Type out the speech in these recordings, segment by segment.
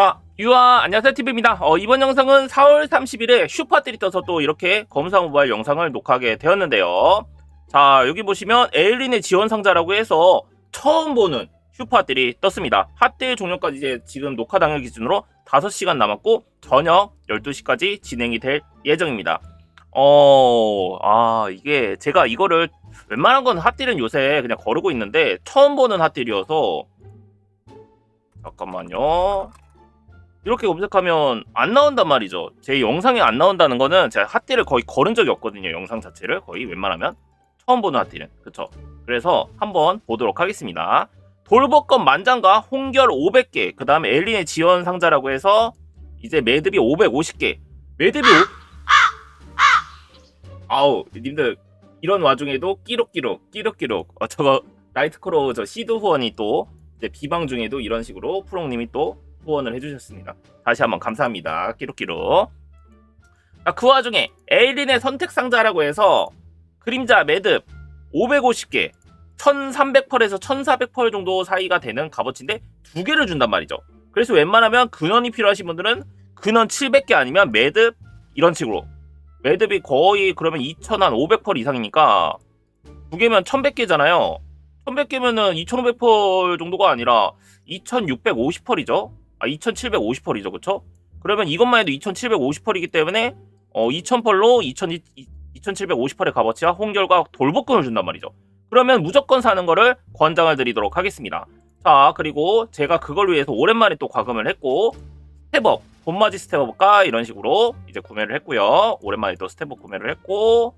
자, 유아 안녕하세요 TV입니다. 어, 이번 영상은 4월 30일에 슈퍼들이 떠서 또 이렇게 검사 모바일 영상을 녹화하게 되었는데요. 자, 여기 보시면 에일린의 지원 상자라고 해서 처음 보는 슈퍼들이 떴습니다. 핫딜 종료까지 이제 지금 녹화 당일 기준으로 5시간 남았고 저녁 12시까지 진행이 될 예정입니다. 어, 아, 이게 제가 이거를 웬만한 건 핫딜은 요새 그냥 거르고 있는데 처음 보는 핫딜이어서 잠깐만요. 이렇게 검색하면 안 나온단 말이죠. 제 영상에 안 나온다는 거는 제가 핫딜을 거의 걸은 적이 없거든요. 영상 자체를 거의 웬만하면 처음 보는 핫딜은 그쵸. 그래서 한번 보도록 하겠습니다. 돌복권 만장과 홍결 500개, 그 다음에 엘린의 지원 상자라고 해서 이제 매듭이 550개. 매듭이 오... 아우 님들 이런 와중에도 끼룩끼룩 끼룩끼룩 어, 저거 나이트크로우 저 시드 후원이 또 이제 비방 중에도 이런 식으로 프롱님이 또 후원을 해주셨습니다. 다시 한번 감사합니다. 끼룩끼룩. 자, 그 와중에 에일린의 선택 상자라고 해서 그림자 매듭 550개, 1300펄에서 1400펄 정도 사이가 되는 값어치인데 두 개를 준단 말이죠. 그래서 웬만하면 근원이 필요하신 분들은 근원 700개 아니면 매듭 이런 식으로 매듭이 거의 그러면 2500펄 이상이니까 두 개면 1100개잖아요. 1100개면은 2500펄 정도가 아니라 2650펄이죠. 아 2750펄이죠. 그쵸? 그러면 이것만 해도 2750펄이기 때문에 어 2000펄로 2000, 2750펄의 값어치와 홍결과 돌복권을 준단 말이죠. 그러면 무조건 사는 거를 권장을 드리도록 하겠습니다. 자, 그리고 제가 그걸 위해서 오랜만에 또 과금을 했고 스텝업, 봄맞이 스텝업과 이런 식으로 이제 구매를 했고요. 오랜만에 또 스텝업 구매를 했고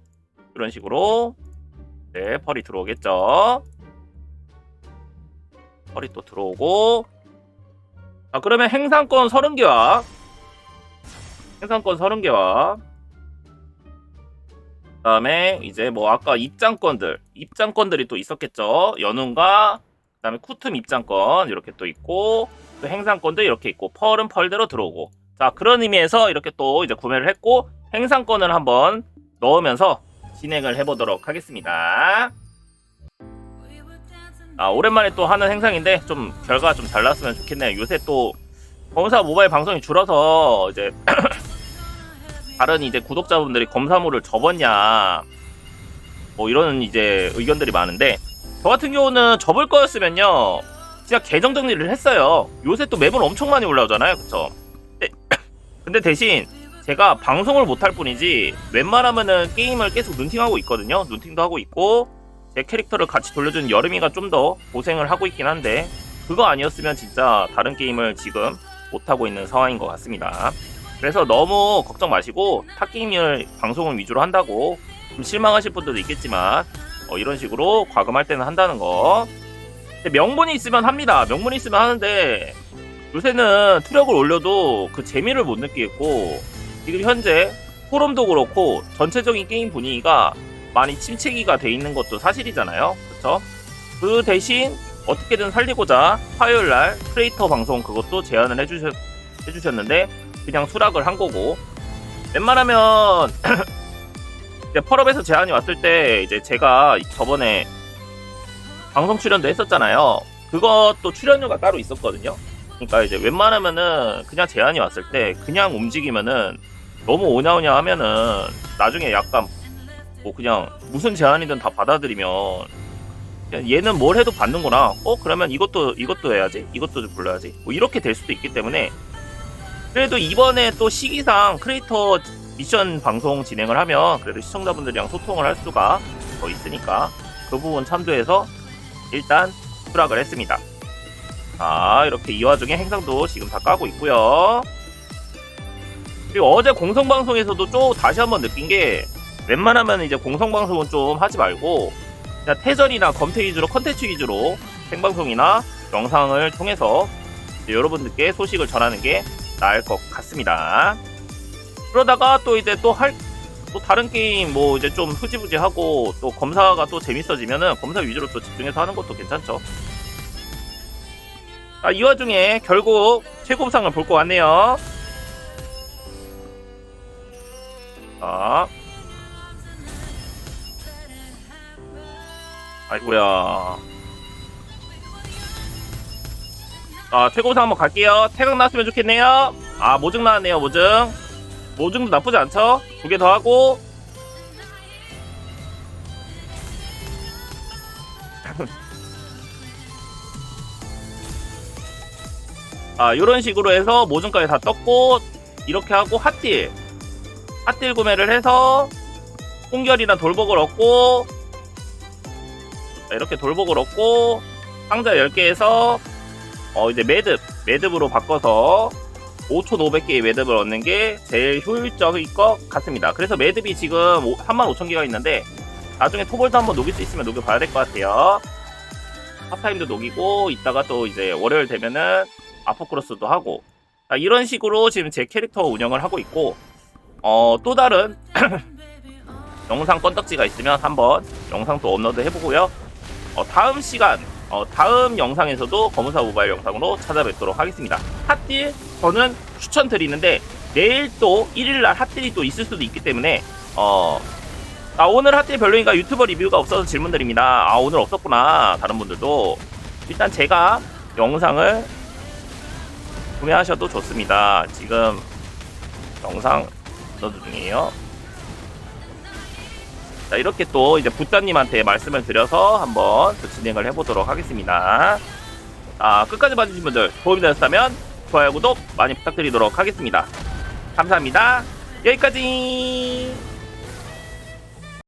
이런 식으로 네, 펄이 들어오겠죠. 펄이 또 들어오고 자, 그러면 행상권 30개와 행상권 30개와 그 다음에 이제 뭐 아까 입장권들 입장권들이 또 있었겠죠? 연운과 그 다음에 쿠툼 입장권 이렇게 또 있고 또 행상권도 이렇게 있고 펄은 펄대로 들어오고. 자 그런 의미에서 이렇게 또 이제 구매를 했고 행상권을 한번 넣으면서 진행을 해보도록 하겠습니다 아 오랜만에 또 하는 행상인데 좀 결과 좀잘 났으면 좋겠네요. 요새 또 검사 모바일 방송이 줄어서 이제 다른 이제 구독자분들이 검사물을 접었냐 뭐 이런 이제 의견들이 많은데 저 같은 경우는 접을 거였으면요 진짜 계정 정리를 했어요. 요새 또 맵은 엄청 많이 올라오잖아요. 그쵸? 근데, 근데 대신 제가 방송을 못 할 뿐이지 웬만하면은 게임을 계속 눈팅하고 있거든요. 눈팅도 하고 있고 제 캐릭터를 같이 돌려준 여름이가 좀 더 고생을 하고 있긴 한데 그거 아니었으면 진짜 다른 게임을 지금 못하고 있는 상황인 것 같습니다. 그래서 너무 걱정 마시고 탑게임을 방송을 위주로 한다고 좀 실망하실 분들도 있겠지만 어, 이런 식으로 과금할 때는 한다는 거. 명분이 있으면 합니다. 명분이 있으면 하는데 요새는 투력을 올려도 그 재미를 못 느끼겠고 지금 현재 포럼도 그렇고 전체적인 게임 분위기가 많이 침체기가 돼 있는 것도 사실이잖아요 그쵸? 그 대신 어떻게든 살리고자 화요일 날 크리에이터 방송 그것도 제안을 해주셨, 해주셨는데 그냥 수락을 한 거고 웬만하면 이제 펄업에서 제안이 왔을 때 이제 제가 저번에 방송 출연도 했었잖아요. 그것도 출연료가 따로 있었거든요. 그러니까 이제 웬만하면은 그냥 제안이 왔을 때 그냥 움직이면은 너무 오냐오냐 하면은 나중에 약간 뭐 그냥 무슨 제안이든 다 받아들이면 얘는 뭘 해도 받는구나. 어 그러면 이것도 이것도 해야지. 이것도 불러야지. 뭐 이렇게 될 수도 있기 때문에 그래도 이번에 또 시기상 크리에이터 미션 방송 진행을 하면 그래도 시청자분들이랑 소통을 할 수가 더 있으니까 그 부분 참조해서 일단 수락을 했습니다. 자 이렇게 이 와중에 행상도 지금 다 까고 있고요. 그리고 어제 공성방송에서도 좀 다시 한번 느낀 게 웬만하면 이제 공성방송은 좀 하지 말고 그냥 태전이나 검색 위주로 컨텐츠 위주로 생방송이나 영상을 통해서 여러분들께 소식을 전하는 게 나을 것 같습니다. 그러다가 또 이제 또 할 또 다른 게임 뭐 이제 좀 흐지부지하고 또 검사가 또 재밌어지면은 검사 위주로 또 집중해서 하는 것도 괜찮죠. 아, 이 와중에 결국 최고상을 볼 것 같네요. 자. 아이고야. 아, 최고상 한번 갈게요. 태강 나왔으면 좋겠네요. 아, 모증 나왔네요, 모증. 모증도 나쁘지 않죠? 두 개 더 하고. 아, 요런 식으로 해서 모증까지 다 떴고, 이렇게 하고 핫딜. 핫딜 구매를 해서, 홍결이나 돌복을 얻고, 자, 이렇게 돌복을 얻고, 상자 10개에서, 어, 이제 매듭, 매듭으로 바꿔서 5초 500개의 매듭을 얻는 게 제일 효율적일 것 같습니다. 그래서 매듭이 지금 35,000개가 있는데 나중에 토벌도 한번 녹일 수 있으면 녹여봐야 될 것 같아요. 하타임도 녹이고 이따가 또 이제 월요일 되면은 아포크로스도 하고 자, 이런 식으로 지금 제 캐릭터 운영을 하고 있고 어, 또 다른 영상 건덕지가 있으면 한번 영상 또 업로드 해보고요. 어, 다음 시간 어, 다음 영상에서도 검은사 모바일 영상으로 찾아뵙도록 하겠습니다. 핫딜 저는 추천드리는데 내일 또 1일날 핫딜이 또 있을 수도 있기 때문에 어, 아, 오늘 핫딜 별로인가 유튜버 리뷰가 없어서 질문드립니다. 아 오늘 없었구나 다른 분들도 일단 제가 영상을 구매하셔도 좋습니다. 지금 영상 업로드 중이에요. 자, 이렇게 또 이제 부자님한테 말씀을 드려서 한번 또 진행을 해보도록 하겠습니다. 아, 끝까지 봐주신 분들 도움이 되셨다면 좋아요, 구독 많이 부탁드리도록 하겠습니다. 감사합니다. 여기까지!